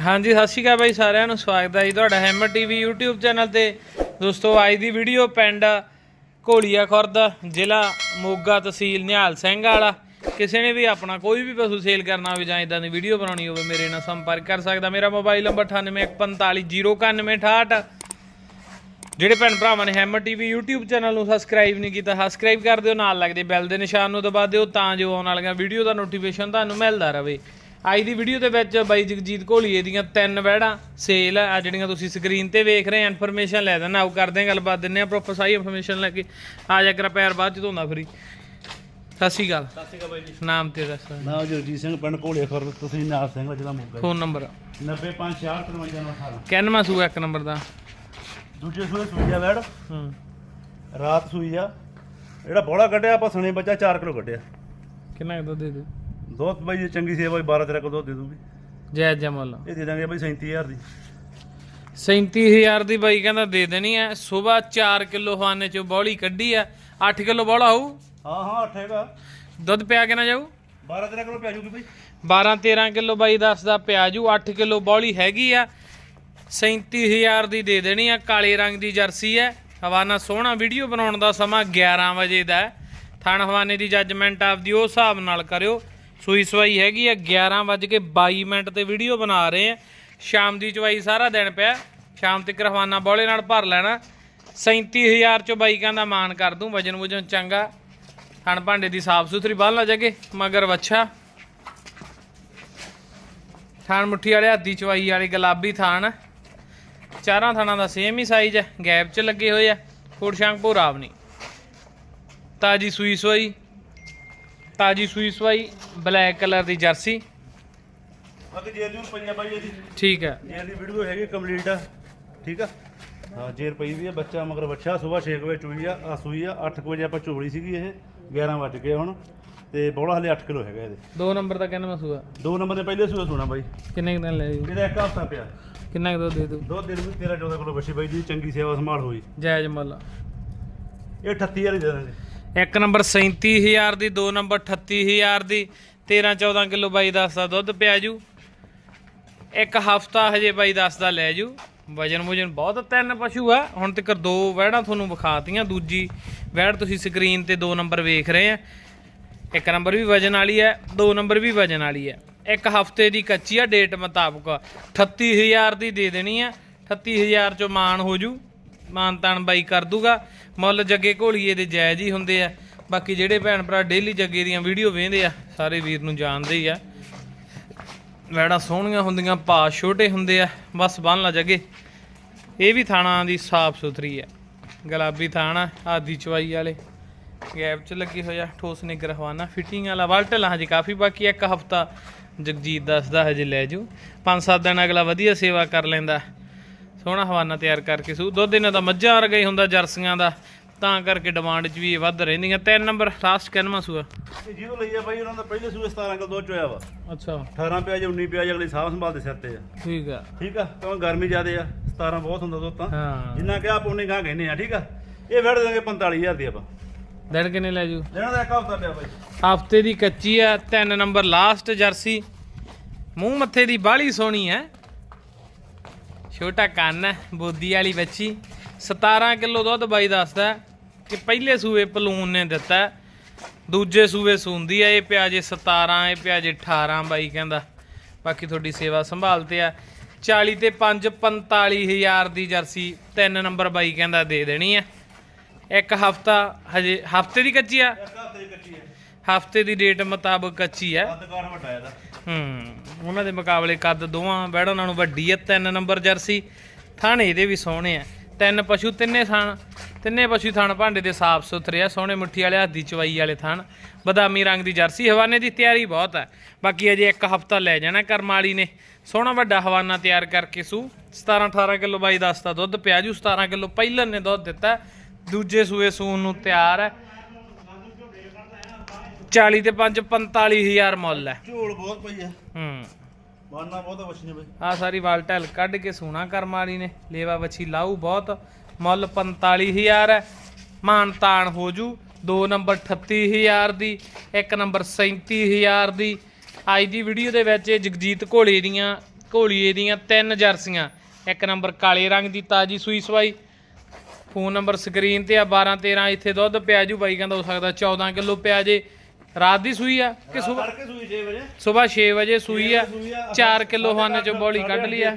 ਹਾਂਜੀ, ਸਤਿ ਸ਼੍ਰੀ ਅਕਾਲ ਬਾਈ ਸਾਰਿਆਂ ਨੂੰ, ਸਵਾਗਤ ਹੈ ਜੀ ਤੁਹਾਡਾ ਹੈਮਰ ਟੀਵੀ YouTube ਚੈਨਲ ਤੇ। ਦੋਸਤੋ, ਅੱਜ ਦੀ ਵੀਡੀਓ ਪਿੰਡ ਘੋਲੀਆ ਖੁਰਦ, ਜ਼ਿਲ੍ਹਾ ਮੋਗਾ ਤਹਿਸੀਲ ਨਿਹਾਲ ਸਿੰਘ ਵਾਲਾ। ਕਿਸੇ ਨੇ ਵੀ ਆਪਣਾ ਕੋਈ ਵੀ ਪਸ਼ੂ ਸੇਲ ਕਰਨਾ ਹੋਵੇ ਜਾਂ ਇਦਾਂ ਦੀ ਵੀਡੀਓ ਬਣਾਉਣੀ ਹੋਵੇ, ਮੇਰੇ ਨਾਲ ਸੰਪਰਕ ਕਰ ਸਕਦਾ। ਮੇਰਾ ਮੋਬਾਈਲ ਨੰਬਰ 9814509168 ਜਿਹੜੇ ਭੈਣ ਭਰਾਵਾਂ ਨੇ ਹੈਮਰ ਟੀਵੀ YouTube ਚੈਨਲ ਨੂੰ ਸਬਸਕ੍ਰਾਈਬ ਨਹੀਂ ਕੀਤਾ ਸਬਸਕ੍ਰਾਈਬ ਕਰ ਦਿਓ, ਨਾਲ ਲੱਗਦੇ ਬੈਲ ਦੇ ਨਿਸ਼ਾਨ ਨੂੰ ਦਬਾ ਦਿਓ, ਤਾਂ ਜੋ ਆਉਣ ਵਾਲੀਆਂ ਵੀਡੀਓ ਦਾ ਨੋਟੀਫਿਕੇਸ਼ਨ ਤੁਹਾਨੂੰ ਮਿਲਦਾ ਰਹੇ। ਅੱਜ ਦੀ ਵੀਡੀਓ ਦੇ ਵਿੱਚ ਬਾਈ ਜਗਜੀਤ ਘੋਲੀਏ ਦੀਆਂ ਤਿੰਨ ਵਹਿੜਾਂ ਸੇਲ ਆ। ਜਿਹੜੀਆਂ ਤੁਸੀਂ ਸਕਰੀਨ ਤੇ ਵੇਖ ਰਹੇ ਆ ਇਨਫੋਰਮੇਸ਼ਨ ਲੈ ਦੇਣਾ ਆਓ ਕਰਦੇ ਆ ਗੱਲਬਾਤ ਦਿੰਨੇ ਆ ਪ੍ਰੋਪਰ ਸਾਰੀ ਇਨਫੋਰਮੇਸ਼ਨ ਲੈ ਕੇ। ਆ ਜਾ ਕਰ ਪੈਰ ਬਾਅਦ ਚ ਧੋਂਦਾ ਫਰੀ ਸਤਿ ਸ਼੍ਰੀ ਅਕਾਲ। ਸਤਿ ਸ਼੍ਰੀ ਅਕਾਲ ਬਾਈ ਜੀ। ਨਾਮ ਤੇਰਾ ਸਰ ਨਾਮ ਜਗਜੀਤ ਸਿੰਘ ਪਿੰਡ ਕੋਲੇ ਖੁਰ ਤੁਸੀਂ ਨਾਲ ਸਿੰਘ ਜਿਹੜਾ ਮੋਗਾ ਫੋਨ ਨੰਬਰ 955653 ਕਿੰਨਵਾਂ ਸੂਆ ਇੱਕ ਨੰਬਰ ਦਾ? ਦੂਜੇ ਸੂਏ ਸੂਈ ਆ ਵੈੜ ਹੂੰ। ਰਾਤ ਸੂਈ ਆ। ਜਿਹੜਾ ਬੋਲਾ ਕੱਢਿਆ ਆਪਾਂ ਸਣੇ ਬੱਚਾ 4 ਕਿਲੋ ਕੱਢਿਆ। ਕਿੰਨਾ ਦੇ? ਦੁੱਧ ਬਾਈ ਜੇ ਚੰਗੀ ਸੇਵਾ ਹੋਈ 12 13 ਕਿਲੋ ਦੁੱਧ ਦੇ ਦੂਗੀ। ਜੈ ਜਮਲ ਇਹ ਦੇ ਦਾਂਗੇ ਬਾਈ 37000 ਦੀ। 37000 ਦੀ ਬਾਈ ਕਹਿੰਦਾ ਦੇ ਦੇਣੀ ਐ ਸਵੇਰ 4 ਕਿਲੋ ਹਵਾਨੇ ਚੋਂ ਬੌਲੀ ਕੱਢੀ ਆ। 8 ਕਿਲੋ ਬੌਲਾ ਹੋਊ? ਹਾਂ ਹਾਂ ਅੱਠ ਹੈਗਾ। ਦੁੱਧ ਪਿਆ ਕਿੰਨਾ ਜਾਊ? 12 13 ਕਿਲੋ ਪਿਆ ਜੂਗੀ ਬਾਈ। 12 13 ਕਿਲੋ ਬਾਈ ਦੱਸਦਾ ਪਿਆਜੂ 8 ਕਿਲੋ ਬੌਲੀ ਹੈਗੀ ਆ। 37000 ਦੀ ਦੇ ਦੇਣੀ ਆ। ਕਾਲੇ ਰੰਗ ਦੀ ਜਰਸੀ ਐ ਹਵਾਨਾ ਸੋਹਣਾ ਵੀਡੀਓ ਬਣਾਉਣ ਦਾ ਸਮਾਂ 11 ਵਜੇ ਦਾ। ਥਣ ਹਵਾਨੇ ਦੀ ਜੱਜਮੈਂਟ ਆਪਦੀ ਉਸ ਹਿਸਾਬ ਨਾਲ ਕਰਿਓ। ਸੂਈ ਸਵਾਈ ਹੈਗੀ ਆ 11 ਵਜ ਕੇ 22 ਮਿੰਟ ਤੇ ਵੀਡੀਓ ਬਣਾ ਰਹੇ ਆ। ਸ਼ਾਮ ਦੀ ਚਵਾਈ ਸਾਰਾ ਦਿਨ ਪਿਆ। ਸ਼ਾਮ ਤੱਕ ਹਵਾਨਾ ਬੌਲੇ ਨਾਲ ਭਰ ਲੈਣਾ। 37000 ਚੋਂ ਬਾਈਕਾਂ ਦਾ ਮਾਨ ਕਰ ਦੂੰ, ਵਜਨ ਵੁਜਨ ਚੰਗਾ। ਥਣ ਭਾਂਡੇ ਦੀ ਸਾਫ਼ ਸੁਥਰੀ ਬਾਹਰ ਨਾ ਜਗੇ, ਮਗਰ ਵੱਛਾ। ਥਾਣ ਮੁੱਠੀ ਵਾਲੇ ਹੱਦੀ ਚਵਾਈ ਵਾਲੇ ਗੁਲਾਬੀ ਥਾਣ। ਚਾਰਾਂ ਥਾਣਾ ਦਾ ਸੇਮ ਹੀ ਸਾਈਜ਼ ਹੈ ਗੈਪ 'ਚ ਲੱਗੇ ਹੋਏ ਆ ਫੂਡ ਸ਼ਾਂਕ ਭੋਰਾਵ ਨਹੀਂ। ਤਾਜੀ ਸੂਈ ਸਵਾਈ ਤਾਜੀ ਸੂਈ ਸਵਾਈ ਬਲੈਕ ਕਲਰ ਦੀ ਜਰਸੀ। ਬਾਕੀ ਜੇਰ ਜੂਰ ਪਈਆ ਬਾਈ ਇਹਦੀ। ਠੀਕ ਹੈ। ਜੇਰ ਦੀ ਵੀਡੀਓ ਹੈਗੀ ਕੰਪਲੀਟ ਆ ਠੀਕ ਆ? ਹਾਂ ਜੇਰ ਪਈ ਵੀ ਆ ਬੱਚਾ ਮਗਰ ਬੱਚਾ ਸਵੇਰ 6 ਵਜੇ ਚੋਈ ਆ ਆ ਸੂਈ ਆ 8 ਵਜੇ ਆਪਾਂ ਚੋਲੀ ਸੀਗੀ ਇਹ 11 ਵੱਜ ਗਏ ਹੁਣ ਤੇ ਬੋਲਾ ਹਲੇ 8 ਕਿਲੋ ਹੈਗਾ ਇਹਦੇ। ਦੋ ਨੰਬਰ ਦਾ ਕਹਿੰਦਾ ਮਸੂਆ ਦੋ ਨੰਬਰ ਦੇ ਪਹਿਲੇ ਸੂਆ ਸੁਣਾ ਬਾਈ। ਕਿੰਨੇ ਕੁ ਦਿਨ ਲੈ ਜੂ ਇਹਦਾ ਇੱਕ ਹਫਤਾ ਪਿਆ। ਕਿੰਨਾ ਕੁ ਦੁੱਧ ਦੇ ਦੂ ਦੋ ਦਿਨ ਵੀ 13 14 ਕਿਲੋ ਬੱਚੀ ਬਾਈ ਜੀ ਚੰਗੀ ਸੇਵਾ ਸੰਭਾਲ ਹੋਈ। ਜਾਇਜ਼ ਮੁੱਲ। ਇਹ 38000 ਹੀ ਦੇ ਇੱਕ ਨੰਬਰ 37000 ਦੀ, ਦੋ ਨੰਬਰ 38000 ਦੀ 13 14 ਕਿਲੋ ਬਾਈ ਦੱਸਦਾ ਦੁੱਧ ਪਿਆ ਜੂ। ਇੱਕ ਹਫਤਾ ਹਜੇ ਬਾਈ ਦੱਸਦਾ ਲੈ ਜੂ। ਵਜਨ ਵਜਨ ਬਹੁਤ ਤਿੰਨ ਪਸ਼ੂ ਆ। ਹੁਣ ਤੱਕ ਦੋ ਵਹਿੜਾਂ ਤੁਹਾਨੂੰ ਵਿਖਾਤੀਆਂ। ਦੂਜੀ ਵਹਿੜ ਤੁਸੀਂ ਸਕਰੀਨ ਤੇ ਦੋ ਨੰਬਰ ਵੇਖ ਰਹੇ ਆ। ਇੱਕ ਨੰਬਰ ਵੀ ਵਜਨ ਵਾਲੀ ਹੈ ਦੋ ਨੰਬਰ ਵੀ ਵਜਨ ਵਾਲੀ ਹੈ ਇੱਕ ਹਫ਼ਤੇ ਦੀ ਕੱਚੀ ਆ, ਡੇਟ ਮੁਤਾਬਕ 38000 ਦੀ ਦੇ ਦੇਣੀ ਆ। 38000 ਚੋਂ ਮਾਨ ਹੋ ਜੂ। ਮਾਨ ਤਾਨ ਬਾਈ ਕਰ ਦੂਗਾ। ਮੁੱਲ ਜੱਗੇ ਘੋਲੀਏ ਦੇ ਜਾਇਜ਼ ਹੀ ਹੁੰਦੇ ਆ। ਬਾਕੀ ਜਿਹੜੇ ਭੈਣ ਭਰਾ ਡੇਲੀ ਜੱਗੇ ਦੀਆਂ ਵੀਡੀਓ ਵੇਖਦੇ ਆ, ਸਾਰੇ ਵੀਰ ਨੂੰ ਜਾਣਦੇ ਹੀ ਆ। ਵੈੜਾ ਸੋਹਣੀਆਂ ਹੁੰਦੀਆਂ ਪਾ ਛੋਟੇ ਹੁੰਦੇ ਆ, ਬਸ ਬੰਨ ਲਾ ਜੱਗੇ। ਇਹ ਵੀ ਥਾਣਾ ਦੀ ਸਾਫ਼ ਸੁਥਰੀ ਆ। ਗੁਲਾਬੀ ਥਾਣਾ, ਆਦੀ ਚਵਾਈ ਵਾਲੇ। ਗੈਪ ਚ ਲੱਗੀ ਹੋਇਆ ਠੋਸ ਨੇ ਹਵਾਨਾ ਫਿਟਿੰਗ ਵਾਲਾ ਵਲਟਲ ਹਜੇ ਕਾਫੀ ਬਾਕੀ ਇੱਕ ਹਫਤਾ ਜਗਜੀਤ ਦੱਸਦਾ, ਹਜੇ ਲੈ ਜੂ ਪੰਜ ਸੱਤ ਦਿਨ ਅਗਲਾ ਵਧੀਆ ਸੇਵਾ ਕਰ ਲੈਂਦਾ। ਸੋਹਣਾ ਹਵਾਨਾ ਤਿਆਰ ਕਰਕੇ ਸੂ। ਦੁੱਧ ਇਹਨਾਂ ਦਾ ਮੱਝਾਂ ਵਰਗਾ ਹੀ ਹੁੰਦਾ ਜਰਸੀਆਂ ਦਾ। ਤਾਂ ਕਰਕੇ ਡਿਮਾਂਡ 'ਚ ਵੀ ਇਹ ਵੱਧ ਰਹਿੰਦੀਆਂ। ਤਿੰਨ ਨੰਬਰ ਲਾਸਟ ਕਿੰਨਵਾਂ ਸੂਆ। ਇਹ ਜਿਹਨੂੰ ਲਈ ਆ ਬਾਈ ਉਹਨਾਂ ਦਾ ਪਹਿਲੇ ਸੂਏ 17 ਕਿਲੋ ਦੁੱਧ ਚੋਇਆ ਵਾ। ਅੱਛਾ। 18 ਪਿਆ ਜਾਂ 19 ਪਿਆ ਜਾਂ ਅਗਲੀ ਸਾਹ ਸੰਭਾਲ ਦੇ ਸਿਰ ਤੇ ਆ। ਠੀਕ ਆ। ਠੀਕ ਆ? ਕਿਉਂਕਿ ਗਰਮੀ ਜ਼ਿਆਦੇ ਆ। 17 ਬਹੁਤ ਹੁੰਦਾ ਦੁੱਧ ਤਾਂ। ਹਾਂ। ਜਿੰਨਾ ਕਿ ਆਪ ਉਹਨੇ ਗਾਂ ਕਹਿੰਦੇ ਆ ਠੀਕ ਆ? ਇਹ ਵੜ ਦਾਂਗੇ 45000 ਦੀ ਆਪਾਂ। ਦਿਨ ਕਿੰਨੇ ਲੈ ਜੂ? ਲੈਣਾ ਦਾ ਇੱਕ ਹਫਤਾ ਪਿਆ ਬਾਈ। ਹਫ਼ਤੇ ਦੀ ਕੱਚੀ ਆ ਤਿੰਨ ਨੰਬਰ ਲਾਸਟ ਜਰਸੀ। ਮੂੰਹ ਮੱਥੇ ਦੀ ਬਾਹਲੀ ਸੋਹਣੀ ਹੈ। ਛੋਟਾ ਕੰਨ ਹੈ ਬੋਦੀ ਵਾਲੀ ਬੱਚੀ 17 ਕਿਲੋ ਦੁੱਧ ਬਾਈ ਦੱਸਦਾ ਕਿ ਪਹਿਲੇ ਸੂਏ ਪਲੂਨ ਨੇ ਦਿੱਤਾ। ਦੂਜੇ ਸੂਏ ਸੂੰਦੀ ਆ ਇਹ ਪਿਆ ਜੇ 17 ਇਹ ਪਿਆ ਜੇ 18 ਬਾਈ ਕਹਿੰਦਾ। ਬਾਕੀ ਤੁਹਾਡੀ ਸੇਵਾ ਸੰਭਾਲ ਤੇ ਆ। 40 ਤੇ 5 45000 ਦੀ ਜਰਸੀ ਤਿੰਨ ਨੰਬਰ ਬਾਈ ਕਹਿੰਦਾ ਦੇ ਦੇਣੀ ਆ ਇੱਕ ਹਫਤਾ ਹਜੇ ਹਫ਼ਤੇ ਦੀ ਕੱਚੀ ਆ? ਹਫ਼ਤੇ ਦੀ ਡੇਟ ਮੁਤਾਬਕ ਕੱਚੀ ਕੱਦ ਕਾਰ ਵੱਡਾ ਇਹਦਾ। ਹੂੰ, ਉਹਨਾਂ ਦੇ ਮੁਕਾਬਲੇ ਕੱਦ ਦੋਵਾਂ ਬੈੜਾਂ ਨਾਲੋਂ ਵੱਡੀ ਹੈ ਤਿੰਨ ਨੰਬਰ ਜਰਸੀ। ਥਾਣੇ ਇਹਦੇ ਵੀ ਸੋਹਣੇ ਆ। ਤਿੰਨ ਪਸ਼ੂ, ਤਿੰਨੇ ਥਾਣ, ਤਿੰਨੇ ਪਸ਼ੂ ਥਾਣ ਭਾਂਡੇ ਦੇ ਸਾਫ਼ ਸੁਥਰੇ ਆ, ਸੋਹਣੇ ਮੁੱਠੀ ਵਾਲੇ ਹੱਦੀ ਚਵਾਈ ਵਾਲੇ ਥਾਣ। ਬਦਾਮੀ ਰੰਗ ਦੀ ਜਰਸੀ, ਹਵਾਨੇ ਦੀ ਤਿਆਰੀ ਬਹੁਤ ਹੈ ਬਾਕੀ ਅਜੇ ਇੱਕ ਹਫਤਾ ਲੈ ਜਾਣਾ ਕਰਮਾਲੀ ਨੇ। ਸੋਹਣਾ ਵੱਡਾ ਹਵਾਨਾ ਤਿਆਰ ਕਰਕੇ ਸੂ। 17 18 ਕਿਲੋ ਬਾਈ ਦੱਸਦਾ ਦੁੱਧ ਪਿਆ ਜੂ 17 ਕਿਲੋ ਪਹਿਲਾਂ ਨੇ ਦੁੱਧ ਦਿੱਤਾ। ਦੂਜੇ ਸੂਏ ਸੂਣ ਨੂੰ ਤਿਆਰ ਹੈ 40 ਤੇ 5 45000 ਮੁੱਲ ਹੈ। ਝੋਲ ਬਹੁਤ ਪਈ ਆ ਹੂੰ। ਬਾਨਾ ਬਹੁਤ ਵਛੀ ਨੇ ਬਾਈ। ਆ ਸਾਰੀ ਵਾਲ ਢਲ ਕੱਢ ਕੇ ਸੋਨਾ ਕਰਮ ਵਾਲੀ ਨੇ। ਲੇਵਾ ਵੱਛੀ ਲਾਊ ਬਹੁਤ। ਮੁੱਲ 45000 ਹੈ। ਮਾਨ ਤਾਨ ਹੋ ਜੂ। ਦੋ ਨੰਬਰ 38000 ਦੀ ਇੱਕ ਨੰਬਰ 37000 ਦੀ। ਅੱਜ ਦੀ ਵੀਡੀਓ ਦੇ ਵਿੱਚ ਜਗਜੀਤ ਘੋਲੇ ਦੀਆਂ ਘੋਲੀਏ ਦੀਆਂ ਤਿੰਨ ਜਰਸੀਆਂ। ਇੱਕ ਨੰਬਰ ਕਾਲੇ ਰੰਗ ਦੀ ਤਾਜੀ ਸੂਈ ਸਵਾਈ। ਫੋਨ ਨੰਬਰ ਸਕਰੀਨ ਤੇ ਆ 12 13 ਇੱਥੇ ਦੁੱਧ ਪਿਆ ਜੂ। ਬਾਈ ਕਹਿੰਦਾ ਹੋ ਸਕਦਾ 14 ਕਿਲੋ ਪਿਆ ਜੇ। ਰਾਤ ਦੀ ਸੂਈ ਆ ਕਿ ਸਵੇਰ ਤੜਕੇ ਸੂਈ 6 ਵਜੇ। ਸਵੇਰ 6 ਵਜੇ ਸੂਈ ਆ। ਸੂਈ ਆ, 4 ਕਿਲੋ ਹਵਾਨੇ ਚੋਂ ਬੋਲੀ ਕੱਢ ਲਈ ਆ।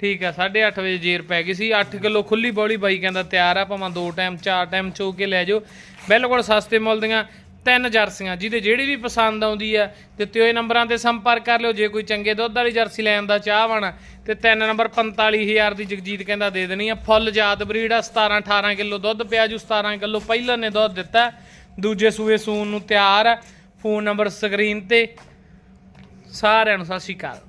ਠੀਕ ਆ 8:30 ਵਜੇ ਜੇਰ ਪੈ ਗਈ ਸੀ। 8 ਕਿਲੋ ਖੁੱਲੀ ਬੋਲੀ ਬਾਈ ਕਹਿੰਦਾ ਤਿਆਰ ਆ ਭਾਵੇਂ ਦੋ ਟਾਈਮ ਚਾਰ ਟਾਈਮ ਚੋ ਕੇ ਲੈ ਜਾਓ। ਬਿਲਕੁਲ ਸਸਤੇ ਮੁੱਲ ਦੀਆਂ ਤਿੰਨ ਜਰਸੀਆਂ ਜਿਹਦੇ ਜਿਹੜੀ ਵੀ ਪਸੰਦ ਆਉਂਦੀ ਆ ਦਿੱਤੇ ਹੋਏ ਨੰਬਰਾਂ ਤੇ ਸੰਪਰਕ ਕਰ ਲਿਓ। ਜੇ ਕੋਈ ਚੰਗੇ ਦੁੱਧ ਵਾਲੀ ਜਰਸੀ ਲੈਣ ਦਾ ਚਾਹਵਾਨ ਤੇ ਤਿੰਨ ਨੰਬਰ 45000 ਦੀ ਜਗਜੀਤ ਕਹਿੰਦਾ ਦੇ ਦੇਣੀ ਆ। ਫੁੱਲ ਜਾਤ ਬਰੀਡ ਆ 17 18 ਕਿਲੋ ਦੁੱਧ ਪਿਆ ਜੂ 17 ਕਿਲੋ ਪਹਿਲਾਂ ਨੇ ਦੁੱਧ ਦਿੱਤਾ। ਦੂਜੇ ਸੂਏ ਸੂਣ ਨੂੰ ਤਿਆਰ ਆ ਫੋਨ ਨੰਬਰ ਸਕਰੀਨ ਤੇ ਸਾਰਿਆਂ ਨੂੰ ਸਤਿ ਸ਼੍ਰੀ ਅਕਾਲ।